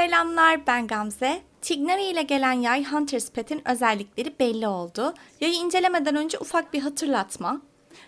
Selamlar ben Gamze. Tignari ile gelen yay Hunter's Pet'in özellikleri belli oldu. Yayı incelemeden önce ufak bir hatırlatma.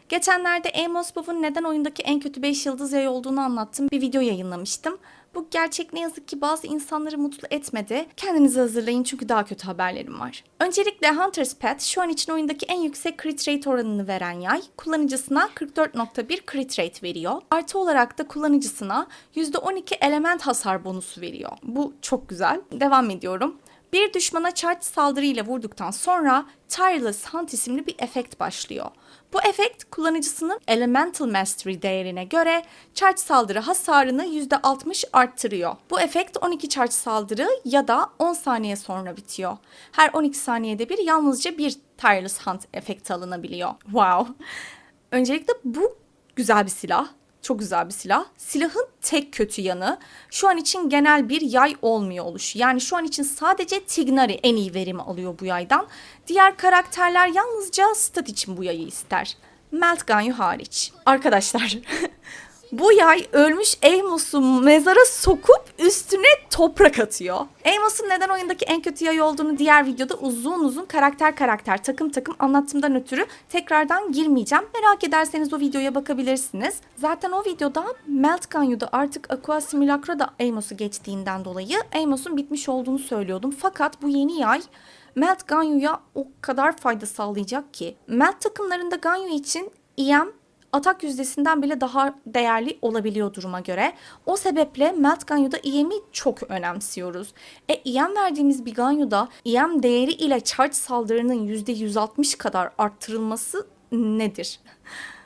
Geçenlerde Amos Bob'un neden oyundaki en kötü 5 yıldız yay olduğunu anlattığım bir video yayınlamıştım. Bu gerçek ne yazık ki bazı insanları mutlu etmedi. Kendinizi hazırlayın çünkü daha kötü haberlerim var. Öncelikle Hunter's Pet şu an için oyundaki en yüksek crit rate oranını veren yay, kullanıcısına 44.1 crit rate veriyor. Artı olarak da kullanıcısına %12 element hasar bonusu veriyor. Bu çok güzel. Devam ediyorum. Bir düşmana charge saldırıyla vurduktan sonra Tireless Hunt isimli bir efekt başlıyor. Bu efekt kullanıcısının Elemental Mastery değerine göre charge saldırı hasarını %60 arttırıyor. Bu efekt 12 charge saldırı ya da 10 saniye sonra bitiyor. Her 12 saniyede bir yalnızca bir Tireless Hunt efekti alınabiliyor. Wow. Öncelikle bu güzel bir silah. Çok güzel bir silah. Silahın tek kötü yanı şu an için genel bir yay olmuyor oluşu. Yani şu an için sadece Tignari en iyi verimi alıyor bu yaydan. Diğer karakterler yalnızca stat için bu yayı ister. Melt Ganyu hariç. Arkadaşlar bu yay ölmüş Amos'u mezara sokup üstüne toprak atıyor. Amos'un neden oyundaki en kötü yay olduğunu diğer videoda uzun uzun karakter karakter takım takım anlattığımdan ötürü tekrardan girmeyeceğim. Merak ederseniz o videoya bakabilirsiniz. Zaten o videoda Melt Ganyu'da artık Aqua Simulacra da Amos'u geçtiğinden dolayı Amos'un bitmiş olduğunu söylüyordum. Fakat bu yeni yay Melt Ganyu'ya o kadar fayda sağlayacak ki. Melt takımlarında Ganyu için EM atak yüzdesinden bile daha değerli olabiliyor duruma göre. O sebeple Melt Ganyu'da EM'i çok önemsiyoruz. E EM verdiğimiz bir Ganyu'da EM değeri ile charge saldırının %160 kadar arttırılması nedir?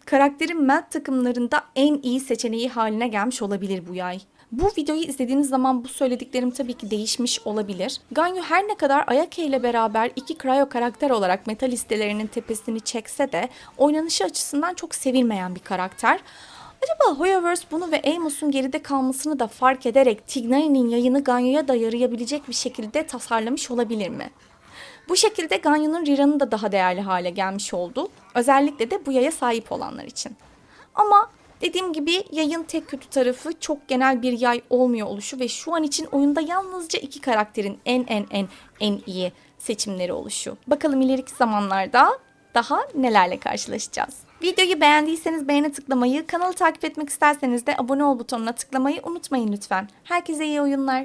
Karakterin Melt takımlarında en iyi seçeneği haline gelmiş olabilir bu yay. Bu videoyu izlediğiniz zaman bu söylediklerim tabii ki değişmiş olabilir. Ganyu her ne kadar Ayake ile beraber iki Cryo karakter olarak meta listelerinin tepesini çekse de oynanışı açısından çok sevilmeyen bir karakter. Acaba Hoyoverse bunu ve Amos'un geride kalmasını da fark ederek Tignari'nin yayını Ganyu'ya da yarayabilecek bir şekilde tasarlamış olabilir mi? Bu şekilde Ganyu'nun Rira'nın da daha değerli hale gelmiş oldu. Özellikle de bu yaya sahip olanlar için. Ama dediğim gibi yayın tek kötü tarafı çok genel bir yay olmuyor oluşu ve şu an için oyunda yalnızca iki karakterin en en en en iyi seçimleri oluşu. Bakalım ileriki zamanlarda daha nelerle karşılaşacağız. Videoyu beğendiyseniz beğene tıklamayı, kanalı takip etmek isterseniz de abone ol butonuna tıklamayı unutmayın lütfen. Herkese iyi oyunlar.